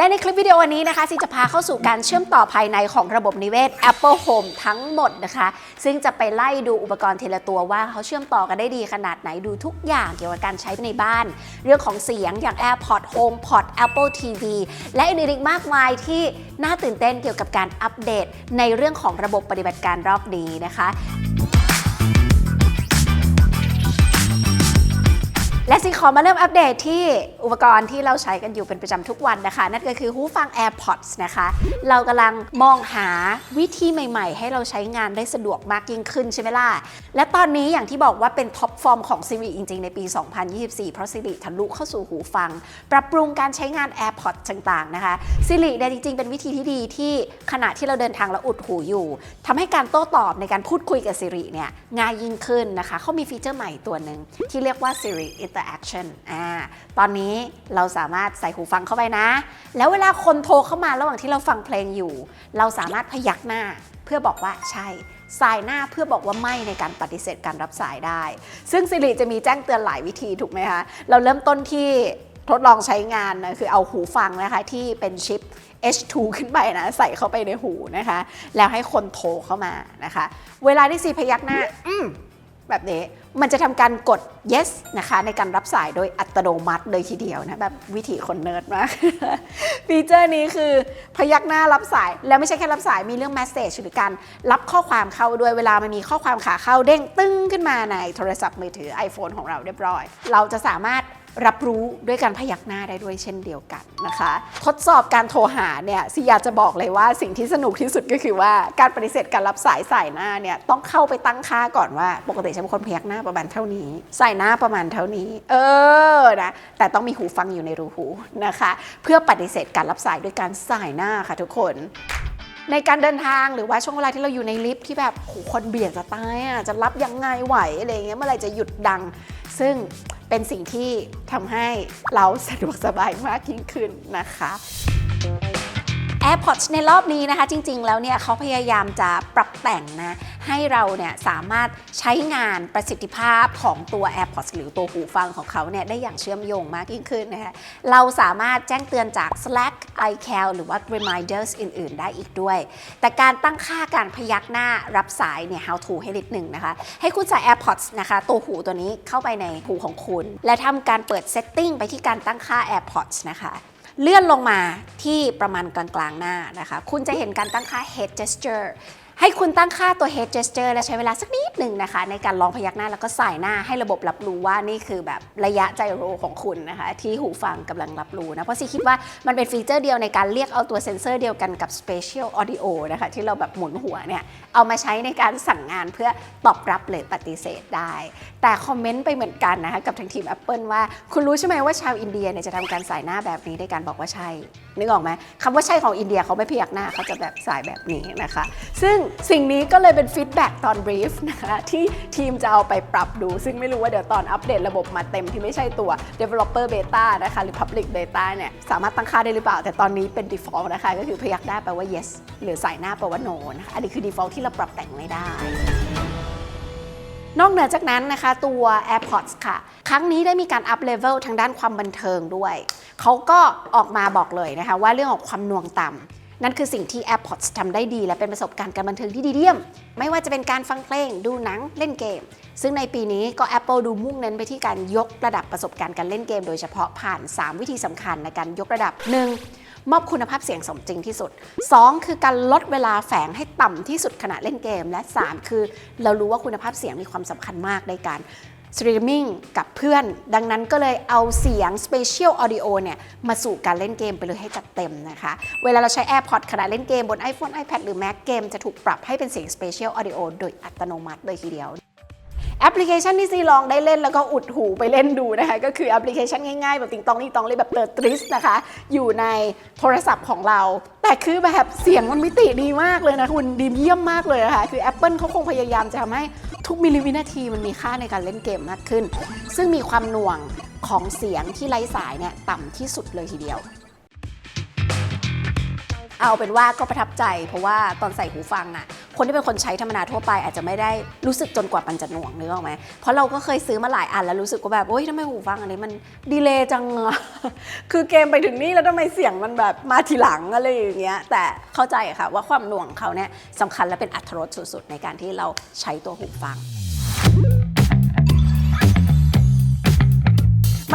และในคลิปวิดีโอวันนี้นะคะซีจะพาเข้าสู่การเชื่อมต่อภายในของระบบนิเวศ Apple Home ทั้งหมดนะคะ ซึ่งจะไปไล่ดูอุปกรณ์ทีละตัวว่าเขาเชื่อมต่อกันได้ดีขนาดไหนดูทุกอย่างเกี่ยวกับการใช้ในบ้าน เรื่องของเสียงอย่าง AirPod HomePod Apple TV และอื่นๆอีกมากมายที่น่าตื่นเต้นเกี่ยวกับการอัปเดต ในเรื่องของระบบปฏิบัติการรอบนี้นะคะ และสิงขอมาเริ่มอัปเดตที่อุปกรณ์ที่เราใช้กันอยู่เป็นประจำทุกวันนะคะ นั่นก็คือหูฟัง AirPods นะคะ เรากำลังมองหาวิธีใหม่ๆ ให้เราใช้งานได้สะดวกมากยิ่งขึ้นใช่ไหมล่ะ และตอนนี้อย่างที่บอกว่าเป็นท็อปฟอร์มของ Siri จริงๆ ในปี 2024 เพราะ Siri ทะลุเข้าสู่หูฟัง ปรับปรุงการใช้งาน AirPods ต่างๆนะคะ Siri เนี่ยจริงๆ เป็นวิธีที่ดีที่ขณะที่เราเดินทางแล้วอุดหูอยู่ทำให้การโต้ตอบในการพูดคุยกับ Siri เนี่ยง่ายยิ่งขึ้นนะคะเขามีฟีเจอร์ใหม่ตัวหนึ่งที่เรียกว่า Siri Interaction อ่า ตอนนี้เราสามารถใส่หูฟังเข้าไปนะ แล้วเวลาคนโทรเข้ามาระหว่างที่เราฟังเพลงอยู่ เราสามารถพยักหน้าเพื่อบอกว่าใช่สายหน้าเพื่อบอกว่าไม่ในการปฏิเสธการรับสายได้ ซึ่ง Siri จะมีแจ้งเตือนหลายวิธีถูกไหมคะ เราเริ่มต้นที่ทดลองใช้งานนะคือเอาหูฟังนะคะที่เป็นชิป H2 ขึ้นไปนะ ใส่เข้าไปในหูนะคะ แล้วให้คนโทรเข้ามานะคะ เวลาที่ซีพยักหน้า อืม แบบนี้มันจะทำการกด yes นะคะ ในการรับสายโดยอัตโนมัติเลยทีเดียวนะ แบบวิถีคนเนิร์ดมาก ฟีเจอร์นี้คือพยักหน้ารับสาย แล้วไม่ใช่แค่รับสายมีเรื่อง message หรือการรับข้อความเข้าด้วยเวลามันมีข้อความขาเข้าเด้งตึ้งขึ้นมาในโทรศัพท์มือถือ iPhone ของเราเรียบร้อย เราจะสามารถ รับรู้ด้วยการพยักหน้าได้ด้วยเช่นเดียวกันนะคะ ทดสอบการโทรหาเนี่ยซีอยากจะบอกเลยว่าสิ่งที่สนุกที่สุดก็คือว่าการปฏิเสธการรับสายสายหน้าเนี่ยต้องเข้าไปตั้งค่าก่อนว่า ปกติฉันเป็นคนพยักหน้าประมาณเท่านี้สายหน้าประมาณเท่านี้ เออนะแต่ต้องมีหูฟังอยู่ในรูหูนะคะ เพื่อปฏิเสธการรับสายด้วยการสายหน้าค่ะทุกคนในการเดินทางหรือว่าช่วงเวลาที่เราอยู่ในลิฟต์ที่แบบโหคนเบียดจะตายอะจะรับยังไงไหวอะไรเงี้ยเมื่อไหร่จะหยุดดัง ซึ่ง เป็นสิ่งที่ทำให้เราสะดวกสบายมากยิ่งขึ้นนะคะ AirPods ในรอบนี้นะคะ จริง ๆ แล้วเนี่ยเขาพยายามจะปรับแต่งนะ ให้เราเนี่ยสามารถใช้งานประสิทธิภาพของตัว AirPods หรือตัวหูฟังของเขาเนี่ยได้อย่างเชื่อมโยงมากยิ่งขึ้นนะคะเราสามารถแจ้งเตือนจาก Slack, iCal หรือว่า reminders อื่น ๆ ได้อีกด้วย แต่การตั้งค่าการพยักหน้ารับสายเนี่ย how to ให้นิดหนึ่งนะคะ ให้คุณใส่ AirPods นะคะ ตัวหูตัวนี้เข้าไปในหูของคุณ และทำการเปิด setting ไปที่การตั้งค่า AirPods นะคะ เลื่อนลงมาที่ประมาณกลางๆหน้านะคะ คุณจะเห็นการตั้งค่า head gesture ให้คุณตั้งค่าตัว head gesture และใช้เวลาสักนิดหนึ่งนะคะ ในการลองพยักหน้าแล้วก็สายหน้าให้ระบบรับรู้ว่านี่คือแบบระยะไจโรของคุณนะคะ ที่หูฟังกำลังรับรู้นะ เพราะซีคิดว่ามันเป็นฟีเจอร์เดียวในการเรียกเอาตัวเซ็นเซอร์เดียวกันกับ spatial audio นะคะ ที่เราแบบหมุนหัวเนี่ย เอามาใช้ในการสั่งงานเพื่อตอบรับหรือปฏิเสธได้ แต่คอมเมนต์ไปเหมือนกันนะคะกับทางทีม Apple ว่าคุณรู้ใช่ไหมว่าชาวอินเดียเนี่ยจะทำการสายหน้าแบบนี้ด้วยการบอกว่าใช่นึกออกไหมคำว่าใช่ของอินเดียเขาไม่พยักหน้าเขาจะแบบสายแบบนี้นะคะ ซึ่งสิ่งนี้ก็เลยเป็นฟีดแบ็กตอนบรีฟนะคะที่ทีมจะเอาไปปรับดู ซึ่งไม่รู้ว่าเดี๋ยวตอนอัปเดตระบบมาเต็มที่ไม่ใช่ตัว developer beta นะคะหรือ public beta เนี่ยสามารถตั้งค่าได้หรือเปล่า แต่ตอนนี้เป็น default นะคะก็คือพยักหน้าแปลว่า yes หรือสายหน้าแปลว่า no นะคะอันนี้คือ default ที่เราปรับแต่งไม่ได้ นอกเหนือจากนั้นนะคะตัว AirPods ค่ะ ครั้งนี้ได้มีการอัพเลเวลทางด้านความบันเทิงด้วย เขาก็ออกมาบอกเลยนะคะว่าเรื่องของความน่วงต่ำนั่นคือสิ่งที่ AirPods ทำได้ดี และเป็นประสบการณ์การบันเทิงที่ดีเยี่ยม ไม่ว่าจะเป็นการฟังเพลง ดูหนัง เล่นเกม ซึ่งในปีนี้ก็ Apple ดูมุ่งเน้นไปที่การยกระดับประสบการณ์การเล่นเกม โดยเฉพาะผ่าน 3 วิธีสำคัญในการยกระดับ 1. มอบคุณภาพเสียงสมจริงที่สุด 2. คือการลดเวลาแฝงให้ต่ำที่สุดขณะเล่นเกม และ 3 คือเรารู้ว่าคุณภาพเสียงมีความสำคัญมากในการสตรีมมิ่งกับเพื่อน ดังนั้นก็เลยเอาเสียง Spatial Audio เนี่ย มาสู่การเล่นเกมไปเลยให้จัดเต็มนะคะ เวลาเราใช้ AirPods ขณะเล่นเกมบน iPhone iPad หรือ Mac เกมจะถูกปรับให้เป็นเสียง Spatial Audio โดยอัตโนมัติเลยทีเดียว แอปพลิเคชันที่ซีลองได้เล่นแล้วก็อุดหูไปเล่นดูนะคะ ก็คือแอปพลิเคชันง่ายๆ แบบติงตองนี่ตองเลยแบบเติร์ทริสนะคะ อยู่ในโทรศัพท์ของเรา แต่คือแบบเสียงมันมิติดีมากเลยนะคุณดีเยี่ยมมากเลยนะคะ คือ Apple เขาคงพยายามจะทำให้ทุกมิลลิวินาทีมันมีค่าในการเล่นเกมมากขึ้น ซึ่งมีความหน่วงของเสียงที่ไร้สายเนี่ยต่ำที่สุดเลยทีเดียว เอาเป็นว่าก็ประทับใจ เพราะว่าตอนใส่หูฟังอะคนที่เป็นคนใช้ธรรมดาทั่วไปอาจจะไม่ได้รู้สึกจนกว่ามันจะหน่วงนึกออกไหมเพราะเราก็เคยซื้อมาหลายอันแล้วรู้สึกว่าแบบโอ๊ยทำไมหูฟังอันนี้มันดีเลย์จังอะคือเกมไปถึงนี่แล้วทำไมเสียงมันแบบมาทีหลังอะไรอย่างเงี้ยแต่เข้าใจค่ะว่าความหน่วงเขาเนี่ยสำคัญและเป็นอัตรสสุดๆในการที่เราใช้ตัวหูฟัง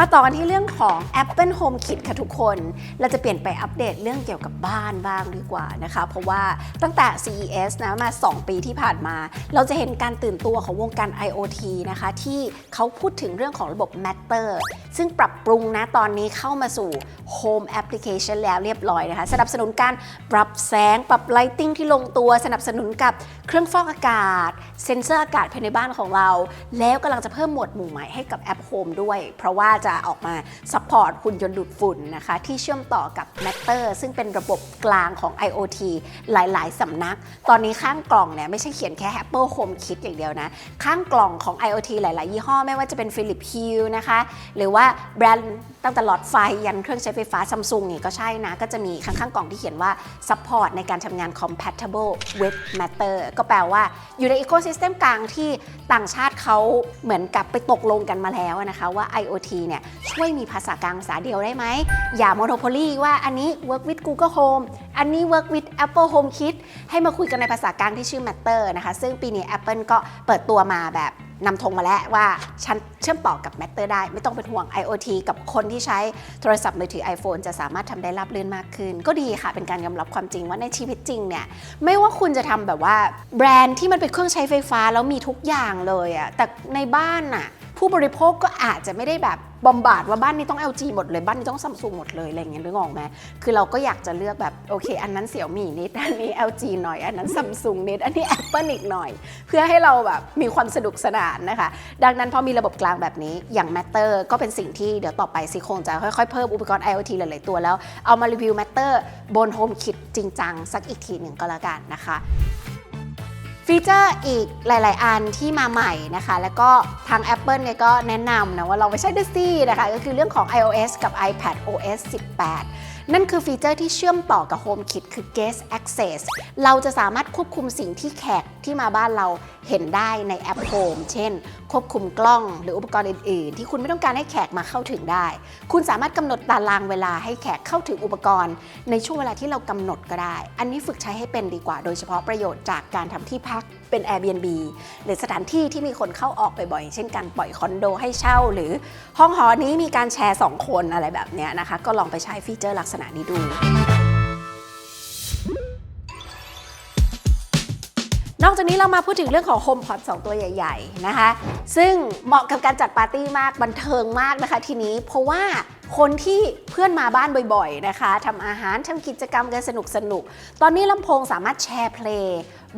มาต่อกันที่เรื่องของ Apple Home Kit ค่ะทุกคน เราจะเปลี่ยนไปอัปเดตเรื่องเกี่ยวกับบ้านบ้างดีกว่านะคะ เพราะว่าตั้งแต่ CES นะมา 2 ปีที่ผ่านมา เราจะเห็นการตื่นตัวของวงการ IoT นะคะ ที่เขาพูดถึงเรื่องของระบบ Matter ซึ่งปรับปรุงนะตอนนี้เข้ามาสู่ Home Application แล้วเรียบร้อยนะคะ สนับสนุนการปรับแสงปรับ Lighting ที่ลงตัวสนับสนุนกับเครื่องฟอกอากาศ เซ็นเซอร์อากาศภายในบ้านของเรา แล้วกำลังจะเพิ่มหมวดหมู่ใหม่ให้กับแอป Home ด้วย เพราะว่าจะออกมาซัพพอร์ตหุ่นยนต์ดูดฝุ่นนะคะ ที่เชื่อมต่อกับ Matter ซึ่งเป็นระบบกลางของ IoT หลาย ๆ สำนัก ตอนนี้ข้างกล่องเนี่ยไม่ใช่เขียนแค่ Apple Home Kit อย่างเดียวนะ ข้างกล่องของ IoT หลาย ๆ ยี่ห้อ ไม่ว่าจะเป็น Philips Hue นะคะ หรือว่าแบรนด์ ตั้งแต่หลอดไฟยันเครื่องใช้ไฟฟ้าซัมซุงนี่ก็ใช่นะ ก็จะมีข้างๆกล่องที่เขียนว่า support ในการทำงาน compatible with Matter ก็แปลว่าอยู่ใน ecosystem กลางที่ต่างชาติเขาเหมือนกับไปตกลงกันมาแล้วนะคะว่า IoT เนี่ยช่วยมีภาษากลางภาษาเดียวได้ไหม อย่า monopoly ว่าอันนี้ work with Google Home อันนี้ work with Apple Home Kit ให้มาคุยกันในภาษากลางที่ชื่อ Matter นะคะ ซึ่งปีนี้ Apple ก็เปิดตัวมาแบบ นำธงมาแล้วว่าฉันเชื่อมต่อกับ Matter ได้ ไม่ต้องเป็นห่วง IoT กับคนที่ใช้โทรศัพท์มือถือ iPhone จะสามารถทำได้รับรื่นมากขึ้น ก็ดีค่ะ เป็นการยอมรับความจริงว่าในชีวิตจริงเนี่ยไม่ว่าคุณจะทำแบบว่าแบรนด์ที่มันเป็นเครื่องใช้ไฟฟ้าแล้วมีทุกอย่างเลยอะแต่ในบ้านน่ะ ผู้บริโภคก็อาจจะไม่ได้แบบบอมบาดว่าบ้านนี้ต้อง LG หมดเลย บ้านนี้ต้องซัมซุงหมดเลยอะไรเงี้ยนึกออกไหมคือเราก็อยากจะเลือกแบบโอเค อันนั้นเสี่ยวมี่นิดอันนี้ LG หน่อย อันนั้นซัมซุงนิดอันนี้ Apple อีกหน่อย เพื่อให้เราแบบมีความสนุกสนานนะคะ ดังนั้นพอมีระบบกลางแบบนี้อย่าง Matter ก็เป็นสิ่งที่เดี๋ยวต่อไปซิคงจะค่อยๆเพิ่มอุปกรณ์ IoT หลายๆตัวแล้วเอามารีวิว Matter บน Home Kit จริงจังสักอีกทีหนึ่งก็แล้วกันนะคะ ฟีเจอร์อีกหลาย ๆ อันที่มาใหม่นะคะ แล้วก็ทาง Apple เนี่ยก็แนะนำนะว่าเราไปใช้ดูสินะคะ ก็คือเรื่องของ iOS กับ iPad OS 18 นั่นคือฟีเจอร์ที่เชื่อมต่อกับ HomeKit คือ Guest Access เราจะสามารถควบคุมสิ่งที่แขกที่มาบ้านเราเห็นได้ในแอป Home เช่น ควบคุมกล้องหรืออุปกรณ์อื่น ๆ ที่คุณไม่ต้องการให้แขกมาเข้าถึงได้ คุณสามารถกำหนดตารางเวลาให้แขกเข้าถึงอุปกรณ์ ในช่วงเวลาที่เรากำหนดก็ได้ อันนี้ฝึกใช้ให้เป็นดีกว่า โดยเฉพาะประโยชน์จากการทำที่พักเป็น Airbnb หรือสถานที่ที่มีคนเข้าออกบ่อยๆเช่นการปล่อยคอนโดให้เช่า หรือห้องหอนี้มีการแชร์ 2 คนอะไรแบบเนี้ยนะคะ ก็ลองไปใช้ฟีเจอร์ลักษณะนี้ดูนอกจากนี้เรามาพูดถึงเรื่องของ HomePod 2 ตัวใหญ่ ๆ นะคะ ซึ่งเหมาะกับการจัดปาร์ตี้มากบันเทิงมากนะคะทีนี้เพราะว่า คนที่เพื่อนมาบ้านบ่อยๆนะคะทำอาหารทำกิจกรรมกันสนุกๆตอนนี้ลำโพงสามารถแชร์เพลง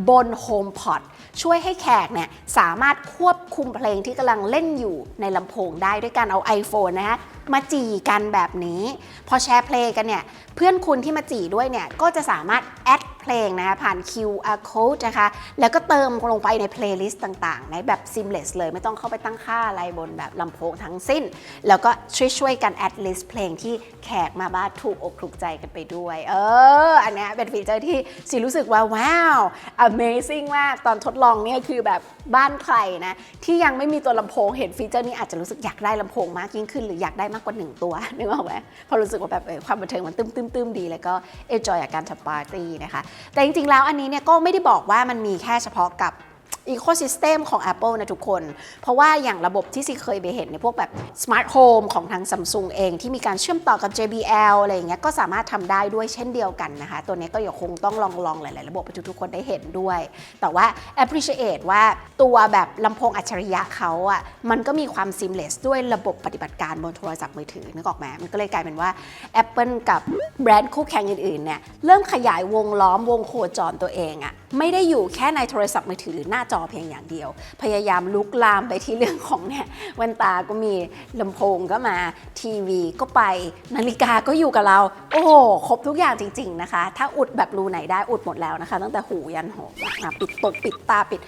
บน HomePod ช่วยให้แขกเนี่ยสามารถควบคุมเพลงที่กำลังเล่นอยู่ในลำโพงได้ด้วยการเอา iPhone นะคะมาจีกันแบบนี้ พอแชร์เพลงกันเนี่ยเพื่อนคุณที่มาจีด้วยเนี่ยก็จะสามารถแอด ลงนะคะผ่าน QR code นะคะ แล้วก็เติมลงไปในเพลย์ลิสต์ต่างๆ ในแบบ seamless เลยไม่ต้องเข้าไปตั้งค่าอะไรบนแบบลำโพงทั้งสิ้น แล้วก็ช่วยๆกันแอดลิสต์เพลงที่แขกมาบ้านถูกอกถูกใจกันไปด้วย เออ อันนี้เป็นฟีเจอร์ที่สิรู้สึกว่า ว้าว amazing มาก ตอนทดลองเนี่ยคือแบบบ้านใครนะ ที่ยังไม่มีตัวลำโพงเห็นฟีเจอร์นี้อาจจะรู้สึกอยากได้ลำโพงมากยิ่งขึ้น หรืออยากได้มากกว่าหนึ่งตัวนึกออกไหมพอรู้สึกว่าแบบเออความบันเทิงมันตึมตึมตึมๆๆดี แล้วก็ enjoy กับการทำปาร์ตี้นะคะแต่จริงๆแล้วอันนี้เนี่ยก็ไม่ได้บอกว่ามันมีแค่เฉพาะกับ อีโค y ิสเต็มของ Apple นะทุกคน เพราะว่าอย่างระบบที่ซีเคยไปเห็นในพวกแบบ Smart Home ของทาง Samsung เองที่มีการเชื่อมต่อกับ JBL อะไรอย่างเงี้ยก็สามารถทำได้ด้วยเช่นเดียวกันนะคะ ตัวนี้ก็ยังคงต้องลองลองหลาย ๆ ระบบไปทุกๆคนได้เห็นด้วย แต่ว่า appreciate ว่าตัวแบบลำโพงอัจฉริยะเขาอะ่ะมันก็มีความ seamless ด้วยระบบปฏิบัติการบนโทรศัพท์มือถือนึกออกไหมมันก็เลยกลายเป็นว่า Apple กับแบรนด์คู่แข่งอื่น ๆ เนี่ยเริ่มขยายวงล้อมวงโคจรตัวเองอะ ไม่ได้อยู่แค่ในโทรศัพท์มือถือหรือหน้าจอเพียงอย่างเดียว พยายามลุกลามไปที่เรื่องของเนี่ยแว่นตาก็มีลำโพงก็มาทีวีก็ไปนาฬิกาก็อยู่กับเรา โอ้โหครบทุกอย่างจริง ๆนะคะ ถ้าอุดแบบรูไหนได้อุดหมดแล้วนะคะ ตั้งแต่หูยันหัวปิดตกปิดตาปิด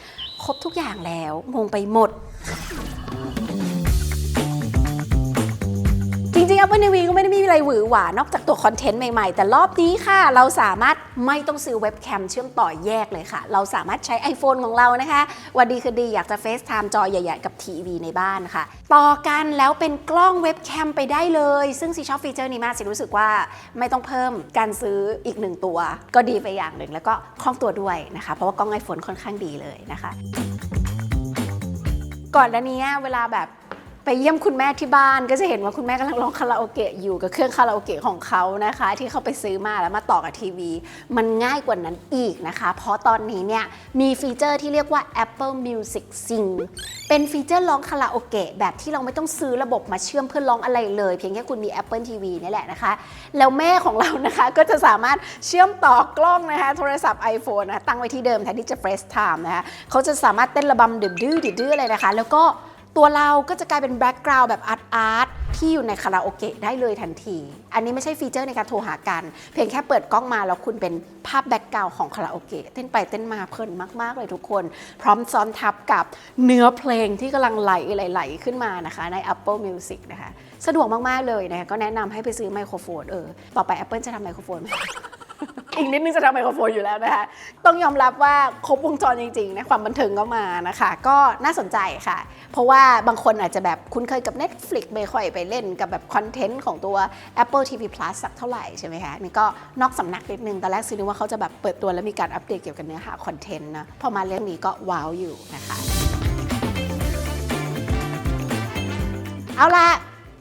ครบทุกอย่างแล้วงงไปหมด ริงๆ Apple TV ก็ไม่ได้มีอะไรหวือหวานอกจากตัวคอนเทนต์ใหม่ๆ แต่รอบนี้ค่ะ เราสามารถไม่ต้องซื้อเว็บแคมเชื่อมต่อแยกเลยค่ะ เราสามารถใช้ iPhone ของเรานะคะ วันดีคือดีอยากจะ FaceTime จอใหญ่ๆ กับทีวีในบ้านค่ะ ต่อกันแล้วเป็นกล้องเว็บแคมไปได้เลย ซึ่งซีชอบฟีเจอร์นี้มากสิรู้สึกว่าไม่ต้องเพิ่มการซื้ออีกหนึ่งตัว ก็ดีไปอย่างหนึ่งแล้วก็คล่องตัวด้วยนะคะ เพราะว่ากล้อง iPhone ค่อนข้างดีเลยนะคะ ก่อนหน้านี้เวลาแบบ ไปเยี่ยมคุณแม่ที่บ้านก็จะเห็นว่าคุณแม่กำลังร้องคาราโอเกะอยู่กับเครื่องคาราโอเกะของเขานะคะ ที่เขาไปซื้อมาแล้วมาต่อกับทีวี มันง่ายกว่านั้นอีกนะคะ เพราะตอนนี้เนี่ยมีฟีเจอร์ที่เรียกว่า Apple Music Sing เป็นฟีเจอร์ร้องคาราโอเกะแบบที่เราไม่ต้องซื้อระบบมาเชื่อมเพื่อร้องอะไรเลย เพียงแค่คุณมี Apple TV นี่แหละนะคะ แล้วแม่ของเรานะคะก็จะสามารถเชื่อมต่อกล้องนะคะ โทรศัพท์ iPhone นะตั้งไว้ที่เดิมแทนที่จะ FaceTime นะคะเขาจะสามารถเต้นระบำดื้อดื้อๆเลยนะคะ แล้วก็ ตัวเราก็จะกลายเป็นแบ็กกราวด์แบบอาร์ตอาร์ตที่อยู่ในคาราโอเกะได้เลยทันที อันนี้ไม่ใช่ฟีเจอร์ในการโทรหากัน เพียงแค่เปิดกล้องมาแล้วคุณเป็นภาพแบ็กกราวด์ของคาราโอเกะเต้นไปเต้นมาเพลินมาก ๆ เลยทุกคน พร้อมซ้อนทับกับเนื้อเพลงที่กำลังไหลไหลๆขึ้นมานะคะใน Apple Music นะคะ สะดวกมาก ๆ เลยนะคะก็แนะนำให้ไปซื้อไมโครโฟนเออต่อไป Apple จะทำไมโครโฟนไหม อีกนิดนึงจะทำไมโครโฟนอยู่แล้วนะคะ ต้องยอมรับว่าครบวงจรจริงๆนะความบันเทิงก็มานะคะ ก็น่าสนใจค่ะ เพราะว่าบางคนอาจจะแบบคุ้นเคยกับ Netflix ไม่ค่อยไปเล่นกับแบบคอนเทนต์ของตัว Apple TV Plus สักเท่าไหร่ใช่ไหมคะนี่ก็นอกสำนักนิดนึงตอนแรกซื้อนึกว่าเขาจะแบบเปิดตัวแล้วมีการอัปเดตเกี่ยวกับเนื้อหาคอนเทนต์นะพอมาเรื่องนี้ก็ว้าวอยู่นะคะ เอาละ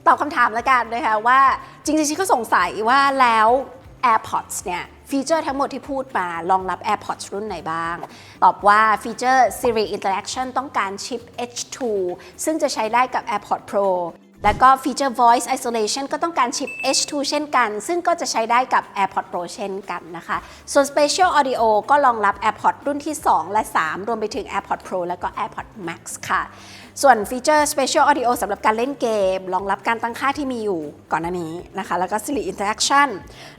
ตอบคำถามแล้วกันนะคะว่าจริงๆฉันก็สงสัยว่าแล้ว AirPods เนี่ย ฟีเจอร์ทั้งหมดที่พูดมารองรับ AirPods รุ่นไหนบ้าง ตอบว่าฟีเจอร์ Siri Interaction ต้องการชิป H2 ซึ่งจะใช้ได้กับ AirPods Pro แล้วก็ฟีเจอร์ Voice Isolation ก็ต้องการชิป H2 เช่นกัน ซึ่งก็จะใช้ได้กับ AirPod Pro เช่นกันนะคะ ส่วน Spatial Audio ก็รองรับ AirPods รุ่นที่ 2 และ 3 รวมไปถึง AirPod Pro แล้วก็ AirPod Max ค่ะ ส่วนฟีเจอร์ Special Audio สำหรับการเล่นเกม รองรับการตั้งค่าที่มีอยู่ก่อนหน้านี้นะคะ แล้วก็ Siri Interaction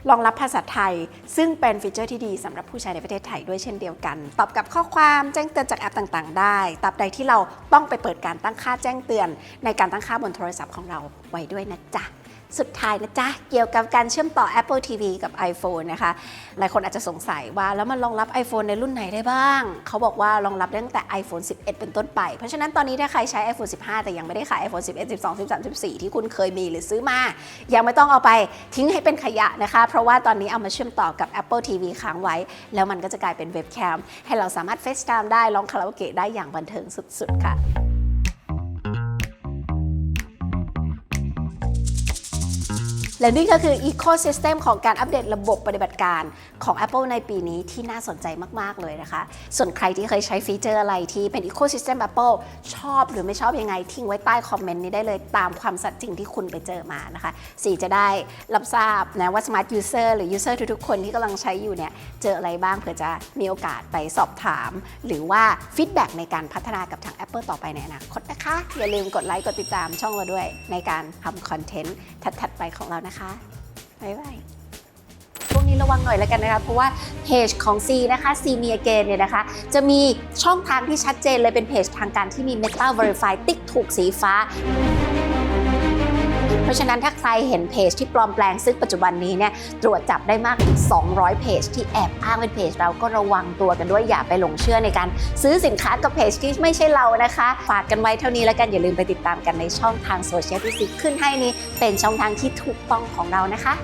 รองรับภาษาไทย ซึ่งเป็นฟีเจอร์ที่ดีสำหรับผู้ใช้ในประเทศไทยด้วยเช่นเดียวกัน ตอบกับข้อความแจ้งเตือนจากแอปต่างๆ ได้ตราบใดที่เราต้องไปเปิดการตั้งค่าแจ้งเตือน ในการตั้งค่าบนโทรศัพท์ของเราไว้ด้วยนะจ๊ะ สุดท้ายนะจ๊ะ เกี่ยวกับการเชื่อมต่อ Apple TV กับ iPhone นะคะ หลายคนอาจจะสงสัยว่าแล้วมันรองรับ iPhone ในรุ่นไหนได้บ้าง เขาบอกว่ารองรับตั้งแต่ iPhone 11 เป็นต้นไป เพราะฉะนั้นตอนนี้ถ้าใครใช้ iPhone 15 แต่ยังไม่ได้ขาย iPhone 11 12 13 14 ที่คุณเคยมีหรือซื้อมา ยังไม่ต้องเอาไปทิ้งให้เป็นขยะนะคะ เพราะว่าตอนนี้เอามาเชื่อมต่อกับ Apple TV ค้างไว้ แล้วมันก็จะกลายเป็นเว็บแคมให้เราสามารถ FaceTime ได้ร้องคาราโอเกะได้อย่างบันเทิงสุดๆค่ะ และนี่ก็คือ Ecosystem ของการอัปเดตระบบปฏิบัติการของ Apple ในปีนี้ที่น่าสนใจมาก ๆ เลยนะคะ ส่วนใครที่เคยใช้ฟีเจอร์อะไรที่เป็น Ecosystem Apple ชอบหรือไม่ชอบยังไง ทิ้งไว้ใต้คอมเมนต์นี้ได้เลยตามความสัตย์จริงที่คุณไปเจอมานะคะสีจะได้รับทราบนะว่า Smart User หรือ User ทุกๆ คนที่กำลังใช้อยู่เนี่ยเจออะไรบ้างเผื่อจะมีโอกาสไปสอบถาม หรือว่าฟีดแบ็กในการพัฒนากับทาง Apple ต่อไปในอนาคตนะคะอย่าลืมกดไลค์กดติดตามช่องเราด้วยในการทำคอนเทนต์ถัดๆไปของเรานะคะ บ๊ายบายช่วงนี้ระวังหน่อยแล้วกันนะคะ เพราะว่าเพจของ C นะคะ C มีเกนเนี่ยนะคะ จะมีช่องทางที่ชัดเจนเลยเป็นเพจทางการที่มี Meta Verify ติ๊กถูกสีฟ้า ราะฉะนั้นถ้าใครเห็นเพจที่ปลอมแปลงซึ่งปัจจุบันนี้เนี่ยตรวจจับได้มากถึง 200 เพจที่แอบอ้างเป็นเพจเราก็ระวังตัวกันด้วยอย่าไปหลงเชื่อในการซื้อสินค้ากับเพจที่ไม่ใช่เรานะคะ ฝากกันไว้เท่านี้แล้วกันอย่าลืมไปติดตามกันในช่องทางโซเชียลที่ซิขึ้นให้นี้เป็นช่องทางที่ถูกต้องของเรานะคะ